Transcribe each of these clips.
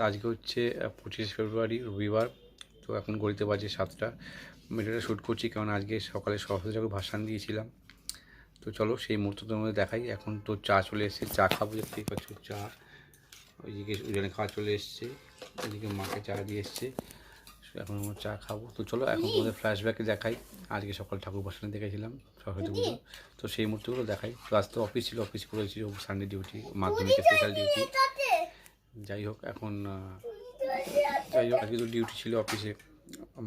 আজকে হচ্ছে পঁচিশ ফেব্রুয়ারি রবিবার। তো এখন গড়িতে বাজে সাতটা। ভিডিওটা শ্যুট করছি কারণ আজকে সকালে সরস্বতী ঠাকুর ভাসান দিয়েছিলাম। তো চলো সেই মুহূর্ত মধ্যে দেখাই। এখন তো চা চলে এসেছে চা খাব দেখতেই পাচ্ছ চা। ওইদিকে ওইখানে খাওয়া চলে এসছে ওইদিকে মাকে চা দিয়ে এসছে। এখন আমরা চা খাব। তো চলো এখন তোমাদের ফ্ল্যাশব্যাকে দেখাই। আজকে সকাল ঠাকুর ভাসানে দেখেছিলাম সরস্বতী পুজো তো সেই মুহূর্তগুলো দেখাই। তো আজ তো অফিস ছিল অফিস করেছি সানডে ডিউটি মাধ্যমিক স্পেশাল ডিউটি যাই হোক, এখন যাই হোক, আজকে তো ডিউটি ছিল অফিসে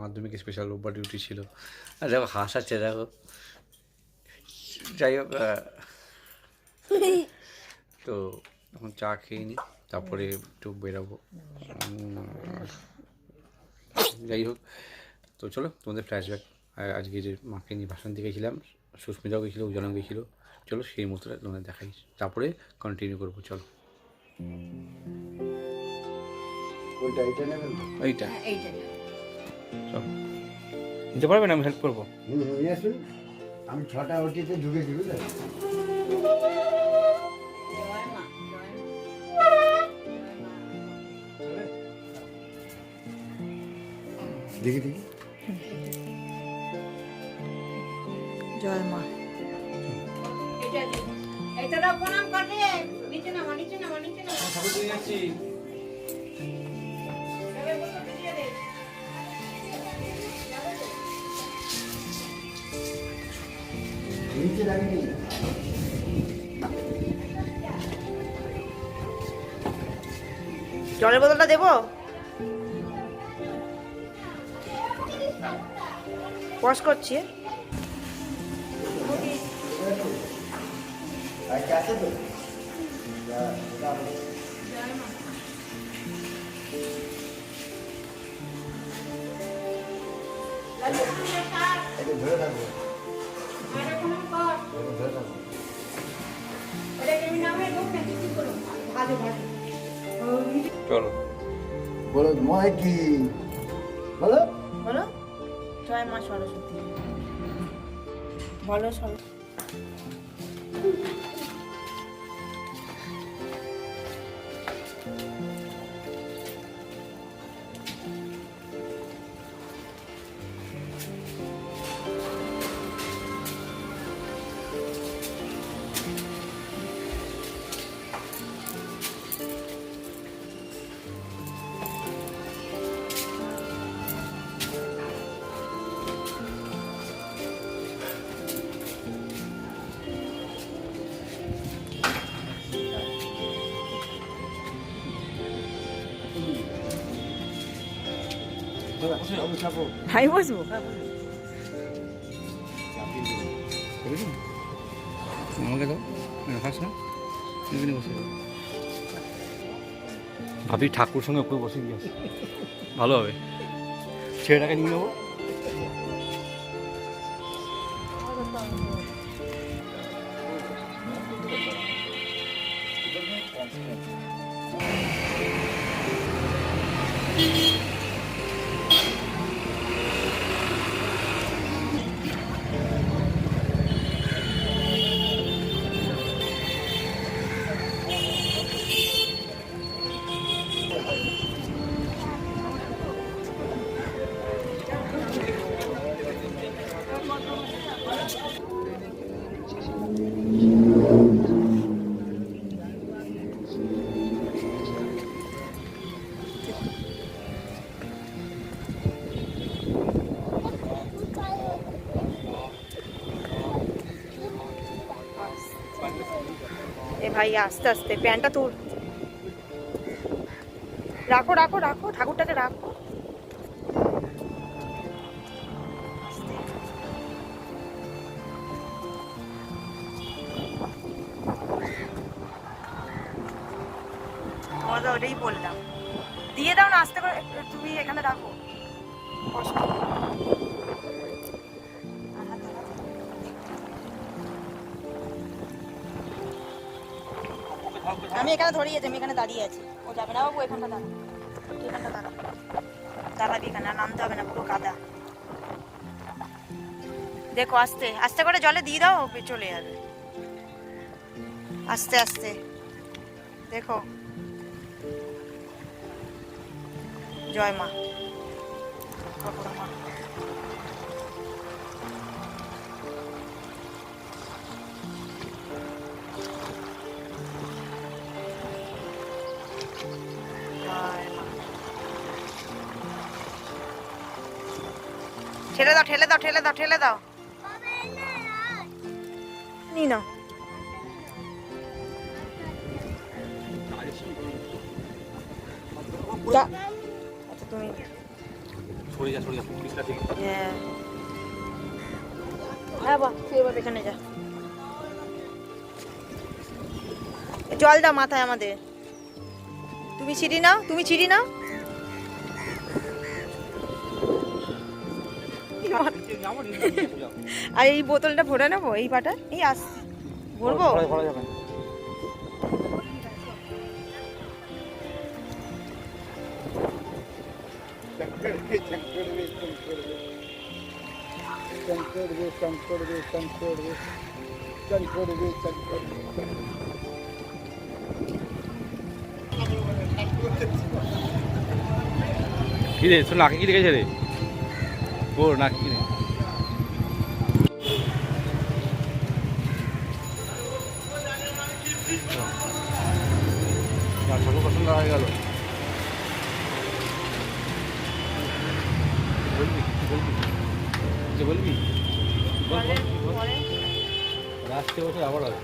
মাধ্যমিক স্পেশাল রোববার ডিউটি ছিল। আর দেখো হাসাচ্ছে দেখো যাই হোক তো এখন চা খেয়ে নিই তারপরে একটু বেরাবো। যাই হোক, তো চলো, তোমাদের ফ্ল্যাশব্যাক আজকে যে মাকে নিয়ে ভাষণ দেখেছিলাম সুস্মিতাও গেছিল, উজানও গেছিল। চলো, সেই মুহূর্তটা তোমাদের দেখাই। তারপরে কন্টিনিউ করব, চলো। এটা নেবেন? এইটা। এইটা চলো। নিতে পারবেন? আমি হেল্প করব। আমি ছটা ওটিতে ঢুকেছি বুঝলেন? জয় মা জয় দেখি দেখি। জয় মা। এটা এইটা প্রণাম করবে। নিচে নামা নিচে নামা নিচে নামা। এবার দিয়ে দে। নিচে রাখি জলের বোতলটা দেবো? ওয়াশ করছি। আচ্ছা আছে তো? ধরে থাকব ধরে থাকব চলো। বলো ময় কি? বলো। বলো জয় মা সরস্বতী। বলো সরস্বতী। আমি বসবো? আমাকে দাও। হাস না বসে ভাবি ঠাকুর সঙ্গে উপরে বসে গিয়েছে ভালো হবে। ছেলেটাকে নিয়ে নেব। এ ভাই, আস্তে আস্তে, প্যান্টটা তোর রাখো রাখো রাখো, ঠাকুরটাকে রাখো। ওটাই বললাম। দিয়ে দাও না, আস্তে করে, তুমি এখানে রাখো। কষ্ট। আমি এখানে ধরিয়ে আমি এখানে দাঁড়িয়ে আছি। ও যাবে না বাবু, এখানটা দাঁড়া। এখানটা দাঁড়া। দাঁড়াবি এখানে নামতে হবে না, পুরো কাদা দেখো, আস্তে আস্তে করে জলে দিয়ে দাও চলে যাবে। আস্তে আস্তে। দেখো। জয় মা। ঠেলে দাও ঠেলে দাও ঠেলে দাও ঠেলে দাও। নি না যা। আচ্ছা তুমি সরে যা সরে যা পিছলা থেকে হ্যাঁ। হ্যাঁ বাহ তুই এবার এখানে যা। জল দাও মাথায় আমাদের। তুমি ছিটি নাও তুমি ছিটি নাও। আর এই বোতলটা ভরে নেব? এই পাটা? এই আস ভরবো? চমকড়বে চমকড়বে চমকড়বে চমকড়বে কি রে শোন নাকি কি রেখেছে রে? ওর না কি রে বলবি? কি বলবি? কিছু বলবি? আসছে বছর আবার হবে।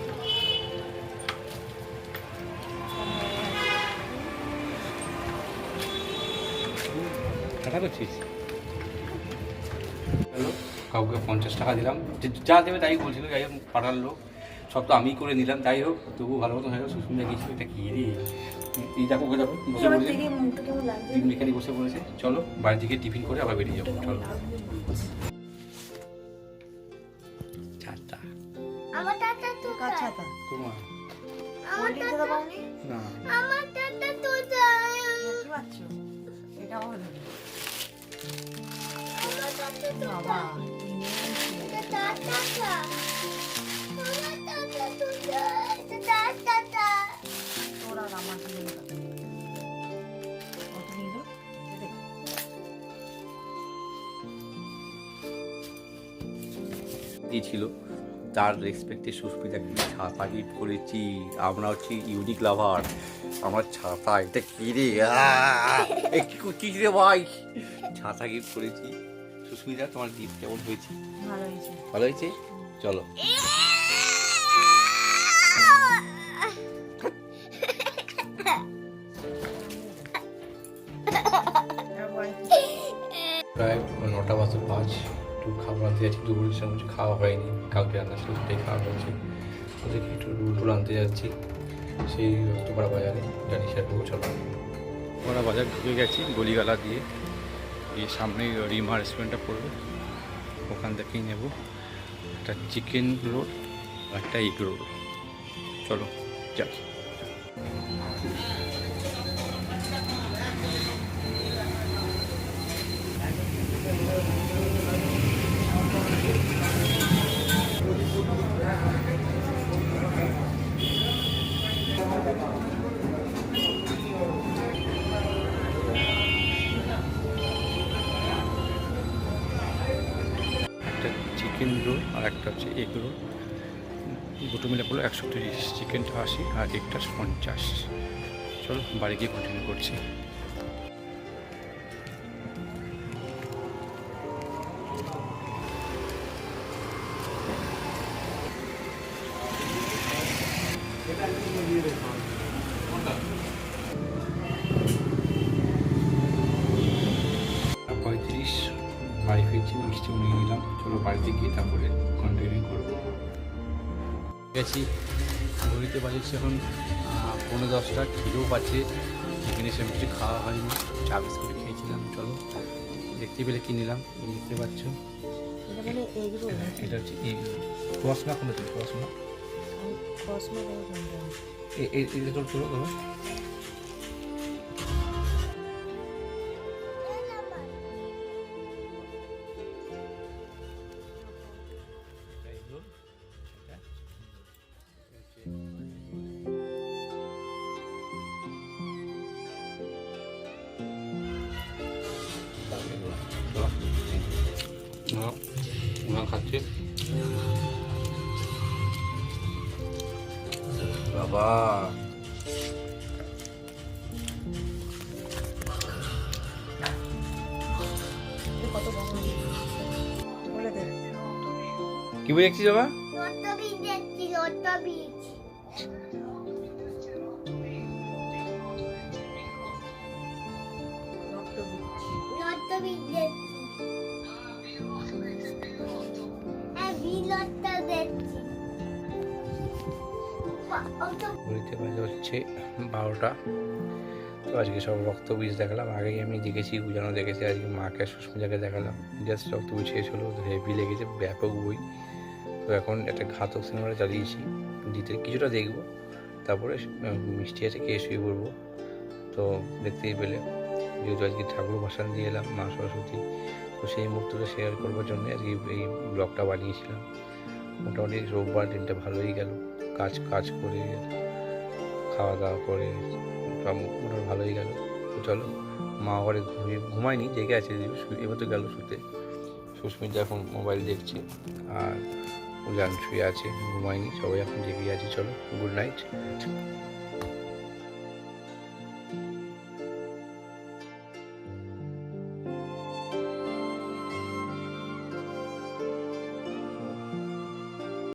টাকা করছিস? হ্যালো? কাউকে পঞ্চাশ টাকা দিলাম। যে- যা দেবে তাই বলছিল যাই হোক পাঠার লোক। সব তো আমি করে নিলাম তাই হোক তবু ভালো মতো হয়ে সুস্মিতা গিয়েছিল এটা কি রে এই ওকে দেখো বসে পড়েছে। মেকানিক বসে পড়েছে। চলো বাড়ি থেকে টিফিন করে আবার বেরিয়ে যাব। চলো। আমার তো কার ছাতা তোমার। আমার ড্রিঙ্কস পাওনি না। আমার টাটা তো কি পাচ্ছ? এটাও হলো আমার টাটা তো বাবা। টাটা দিয়েছিল তার রেসপেক্টে সুস্মিতাকে ছাতা গিফট করেছি? আমরা হচ্ছি ইউনিক লাভার আমার ছাতা এটা কি রে? কি রে ভাই? ছাতা গিফট করেছি। সুস্মিতা তোমার গিফট কেমন হয়েছে? ভালো হয়েছে। ভালো হয়েছে? চলো। প্রায় নটা বাজে পাঁচ। একটু খাবার আনতে যাচ্ছি, দুপুরের সময় কিছু খাওয়া হয়নি। কালকে রান্না ছিল সেটাই খাওয়া হয়েছে। ওদেরকে একটু রুল আনতে যাচ্ছি। সেই রক্তপাড়া বাজারে। জানি সেটা চলো। আমরা বাজার ঢুকে গেছি, গলিগালা দিয়ে। এই সামনেই রিমা রেস্টুরেন্টটা পড়বে। ওখান থেকেই নেব। একটা চিকেন রোল একটা এগ রোল চলো, যাই। চিকেন রোল আর একটা হচ্ছে এগ রোল। দুটো মিলে পড়ল একশো তিরিশ, চিকেনটা আশি আর এগটা পঞ্চাশ। চলো বাড়ি গিয়ে কন্টিনিউ করছি। গেছি। ঘড়িতে বাজেছি এখন পনেরো দশটা। খিদেও পাচ্ছে। এখানে এসে কিছু খাওয়া হয়নি। চা বিস্কুট খেয়েছিলাম। চলো দেখতে পেলে কি নিলাম? দেখতে পাচ্ছ। এটা মানে হচ্ছে এই পড়াশোনা কোনো কসমো এটা তোর তোলো খাচ্ছে। বাবা। কি বলে দেখছিস বাবা দেখছি ঘড়িতে বাজে হচ্ছে বারোটা। তো আজকে সব রক্ত বীজ দেখালাম। আগেই আমি দেখেছি উজানো দেখেছি, আজকে মাকে সুস্মিতাকে দেখালাম। জাস্ট রক্ত বীজ শেষ হলো হেভি লেগেছে, ব্যাপক বই। তো এখন একটা ঘাতক সিনেমাটা চালিয়েছি। দিতে কিছুটা দেখব, তারপরে মিষ্টি আছে, খেয়ে শুয়ে পড়ব। তো দেখতেই পেলে, যেহেতু আজকে ঠাকুর ভাসান দিয়ে এলাম, মা সরস্বতী। তো সেই মুহূর্তটা শেয়ার করবার জন্য আজকে এই ব্লগটা বানিয়েছিলাম। মোটামুটি রোববার দিনটা ভালোই গেল। কাজ কাজ করে খাওয়া দাওয়া করে মোটামুটি ভালোই গেল। তো চলো, মা ঘরে ঘুমিয়ে, ঘুমায়নি, জেগে আছে এবার তো গেল শুতে। সুস্মিতা এখন মোবাইল দেখছে আর উজান শুয়ে আছে, ঘুমায়নি, সবাই এখন জেগে আছে, চলো গুড নাইট